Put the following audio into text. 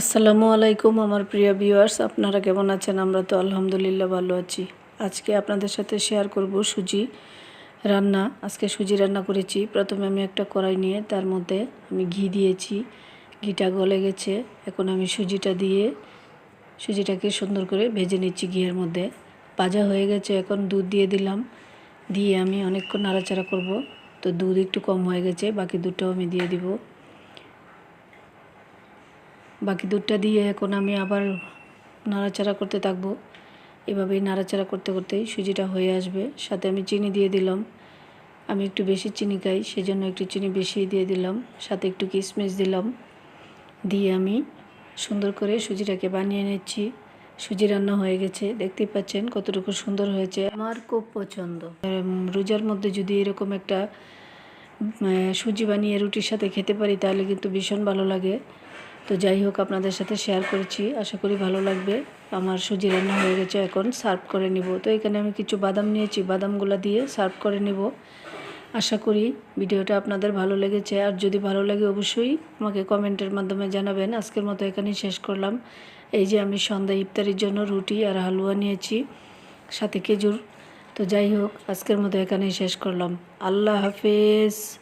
আসসালামু আলাইকুম আমার প্রিয় ভিউয়ার্স, আপনারা কেমন আছেন? আমরা তো আলহামদুলিল্লাহ ভালো আছি। আজকে আপনাদের সাথে শেয়ার করব সুজি রান্না। আজকে সুজি রান্না করেছি। প্রথমে আমি একটা কড়াই নিয়ে তার মধ্যে আমি ঘি দিয়েছি। ঘিটা গলে গেছে। এখন আমি সুজিটা দিয়ে সুজিটাকে সুন্দর করে ভেজে নিচ্ছি ঘিয়ের মধ্যে। ভাজা হয়ে গেছে, এখন দুধ দিয়ে দিলাম। দিয়ে আমি অনেকক্ষণ নাড়াচাড়া করব। তো দুধ একটু কম হয়ে গেছে, বাকি দুধটাও আমি দিয়ে দিব। বাকি দুধটা দিয়ে এখন আমি আবার নাড়াচাড়া করতে থাকব। এভাবেই নাড়াচাড়া করতে করতেই সুজিটা হয়ে আসবে। সাথে আমি চিনি দিয়ে দিলাম। আমি একটু বেশি চিনি খাই, সেজন্য একটু চিনি বেশি দিয়ে দিলাম। সাথে একটু কিশমিশ দিলাম। দিয়ে আমি সুন্দর করে সুজিটাকে বানিয়ে নিচ্ছি। সুজি রান্না হয়ে গেছে। দেখতেই পাচ্ছেন কতটুকু সুন্দর হয়েছে। আমার খুব পছন্দ। রোজার মধ্যে যদি এরকম একটা সুজি বানিয়ে রুটির সাথে খেতে পারি, তাহলে কিন্তু ভীষণ ভালো লাগে। তো যাই হোক, আপনাদের সাথে শেয়ার করেছি। আশা করি ভালো লাগবে। আমার সুজি রান্না হয়ে গেছে, এখন সার্ভ করে নিব। তো এখানে আমি কিছু বাদাম নিয়েছি। বাদামগুলো দিয়ে সার্ভ করে নিব। আশা করি ভিডিওটা আপনাদের ভালো লেগেছে। আর যদি ভালো লাগে, অবশ্যই আমাকে কমেন্টের মাধ্যমে জানাবেন। আজকের মতো এখানেই শেষ করলাম। এই যে আমি সন্ধ্যা ইফতারির জন্য রুটি আর হালুয়া নিয়েছি, সাথে খেজুর। তো যাই হোক, আজকের মতো এখানেই শেষ করলাম। আল্লাহ হাফেজ।